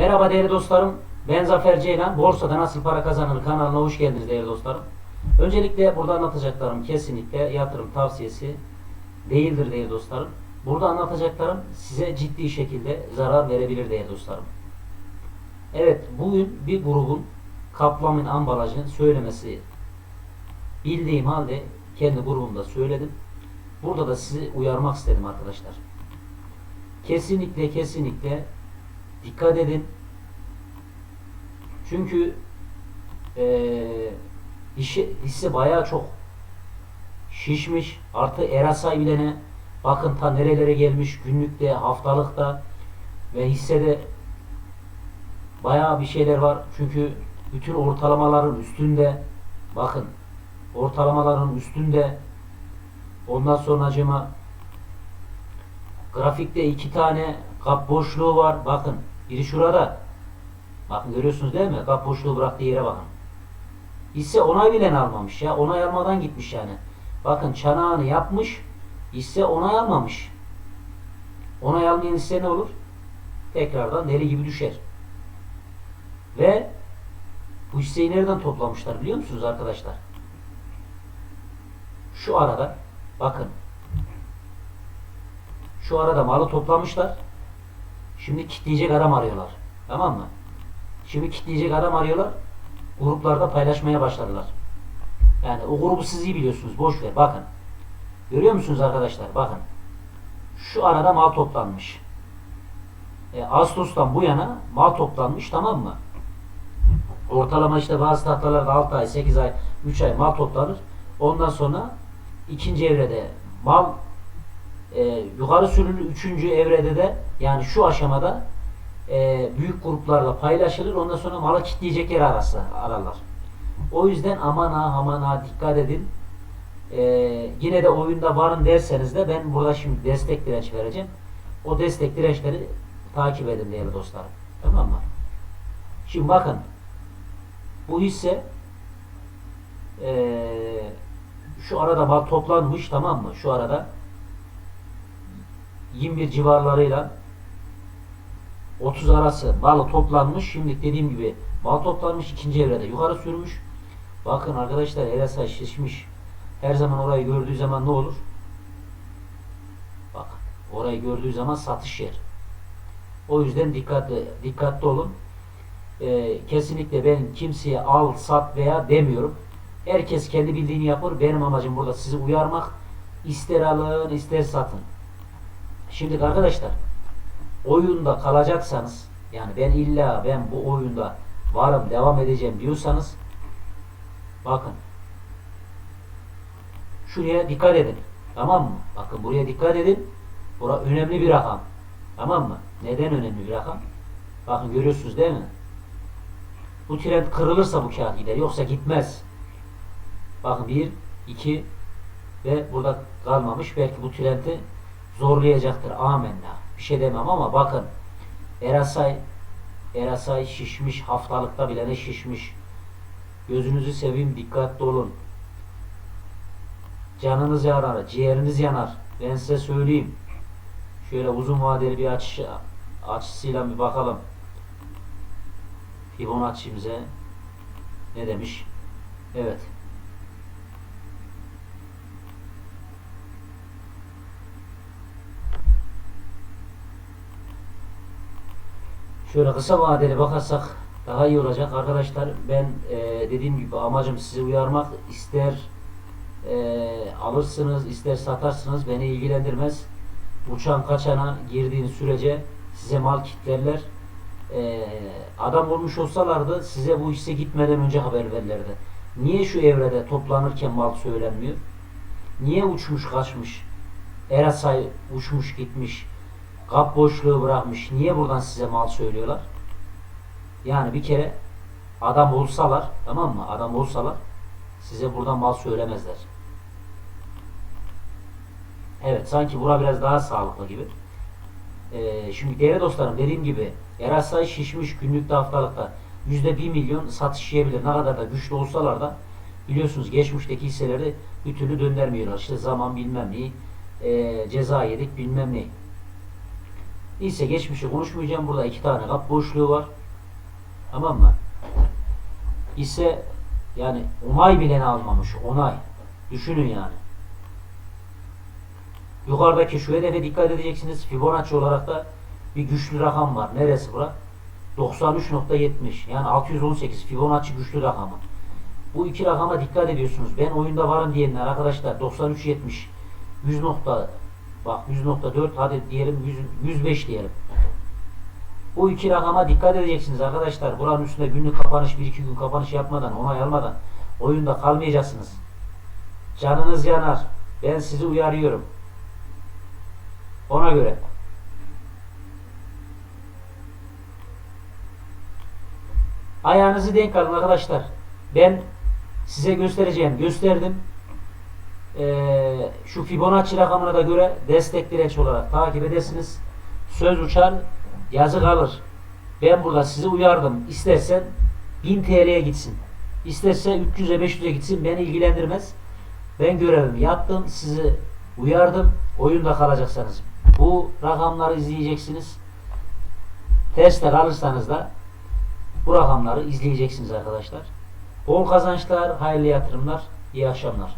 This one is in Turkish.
Merhaba değerli dostlarım. Ben Zafer Ceylan. Borsada Nasıl Para Kazanılır kanalına hoş geldiniz değerli dostlarım. Öncelikle burada anlatacaklarım kesinlikle yatırım tavsiyesi değildir değerli dostlarım. Burada anlatacaklarım size ciddi şekilde zarar verebilir değerli dostlarım. Evet bugün bir grubun Kaplam'ın ambalajını söylemesi bildiğim halde kendi grubumda söyledim. Burada da sizi uyarmak istedim arkadaşlar. Kesinlikle kesinlikle dikkat edin. Çünkü eee işi, hisse bayağı çok şişmiş. Artı Erasay bilene bakın ta nerelere gelmiş günlükte, haftalıkta ve hissede bayağı bir şeyler var. Çünkü bütün ortalamaların üstünde bakın ortalamaların üstünde ondan sonra acıma grafikte iki tane kap boşluğu var. Bakın biri şurada. Bakın görüyorsunuz değil mi? Kap boşluğu bıraktığı yere bakın. Hisse onay bilen almamış ya. Onay almadan gitmiş yani. Bakın çanağını yapmış. Hisse onay almamış. Onay almayan hisse ne olur? Tekrardan deli gibi düşer. Ve bu hisseyi nereden toplamışlar biliyor musunuz arkadaşlar? Şu arada bakın şu arada malı toplamışlar. Şimdi kitleyecek adam arıyorlar. Tamam mı? Şimdi kitleyecek adam arıyorlar. Gruplarda paylaşmaya başladılar. Yani o grubu siz iyi biliyorsunuz. Boş ver. Bakın. Görüyor musunuz arkadaşlar? Bakın. Şu arada mal toplanmış. E, Ağustos'tan bu yana mal toplanmış tamam mı? Ortalama işte bazı tahtalarda 6 ay, 8 ay, 3 ay mal toplanır. Ondan sonra ikinci evrede mal e, yukarı sürülü üçüncü evrede de yani şu aşamada e, büyük gruplarla paylaşılır. Ondan sonra malı kitleyecek yer arası ararlar. O yüzden aman ha aman ha dikkat edin. E, yine de oyunda varın derseniz de ben burada şimdi destek direnç vereceğim. O destek dirençleri takip edin değerli dostlarım. Tamam mı? Şimdi bakın bu hisse e, şu arada mal toplanmış tamam mı? Şu arada 21 civarlarıyla 30 arası malı toplanmış. Şimdi dediğim gibi mal toplanmış ikinci evrede yukarı sürmüş. Bakın arkadaşlar Elasa şişmiş. Her zaman orayı gördüğü zaman ne olur? Bak orayı gördüğü zaman satış yer. O yüzden dikkatli dikkatli olun. Ee, kesinlikle ben kimseye al sat veya demiyorum. Herkes kendi bildiğini yapar. Benim amacım burada sizi uyarmak. İster alın ister satın. Şimdi arkadaşlar oyunda kalacaksanız yani ben illa ben bu oyunda varım devam edeceğim diyorsanız bakın şuraya dikkat edin. Tamam mı? Bakın buraya dikkat edin. Bura önemli bir rakam. Tamam mı? Neden önemli bir rakam? Bakın görüyorsunuz değil mi? Bu trend kırılırsa bu kağıt gider. Yoksa gitmez. Bakın bir, iki ve burada kalmamış. Belki bu trendi zorlayacaktır. Amenna. Bir şey demem ama bakın Erasay Erasay şişmiş. Haftalıkta bile ne şişmiş. Gözünüzü seveyim dikkatli olun. Canınız yanar, ciğeriniz yanar. Ben size söyleyeyim. Şöyle uzun vadeli bir açı, açısıyla bir bakalım. Fibonacci bize ne demiş? Evet. Şöyle kısa vadeli bakarsak daha iyi olacak arkadaşlar. Ben e, dediğim gibi amacım sizi uyarmak. İster e, alırsınız, ister satarsınız beni ilgilendirmez. Uçan kaçana girdiğin sürece size mal kitlerler. E, adam olmuş olsalardı size bu hisse gitmeden önce haber verirlerdi. Niye şu evrede toplanırken mal söylenmiyor? Niye uçmuş kaçmış? Erasay uçmuş gitmiş. Kap boşluğu bırakmış. Niye buradan size mal söylüyorlar? Yani bir kere adam olsalar tamam mı? Adam olsalar size buradan mal söylemezler. Evet sanki bura biraz daha sağlıklı gibi. Ee, şimdi değerli dostlarım dediğim gibi Erasay şişmiş günlükte haftalıkta yüzde bir milyon satış yiyebilir. Ne kadar da güçlü olsalar da biliyorsunuz geçmişteki hisseleri bir türlü döndürmüyorlar. İşte zaman bilmem neyi e, ceza yedik bilmem neyi. Neyse geçmişi konuşmayacağım. Burada iki tane kap boşluğu var. Tamam mı? ise yani onay bile almamış. Onay. Düşünün yani. Yukarıdaki şu hedefe dikkat edeceksiniz. Fibonacci olarak da bir güçlü rakam var. Neresi bura? 93.70 yani 618 Fibonacci güçlü rakamı. Bu iki rakama dikkat ediyorsunuz. Ben oyunda varım diyenler arkadaşlar 93.70 100 nokta bak 100.4 hadi diyelim 100, 105 diyelim. Bu iki rakama dikkat edeceksiniz arkadaşlar. Buranın üstünde günlük kapanış, bir iki gün kapanış yapmadan, onay almadan oyunda kalmayacaksınız. Canınız yanar. Ben sizi uyarıyorum. Ona göre. Ayağınızı denk alın arkadaşlar. Ben size göstereceğim. Gösterdim. Ee, şu Fibonacci rakamına da göre destek direnç olarak takip edesiniz. Söz uçar, yazı kalır. Ben burada sizi uyardım. İstersen 1000 TL'ye gitsin. İsterse 300'e 500'e gitsin. Beni ilgilendirmez. Ben görevimi yaptım. Sizi uyardım. Oyunda kalacaksanız bu rakamları izleyeceksiniz. Terste kalırsanız da bu rakamları izleyeceksiniz arkadaşlar. Bol kazançlar, hayırlı yatırımlar, iyi akşamlar.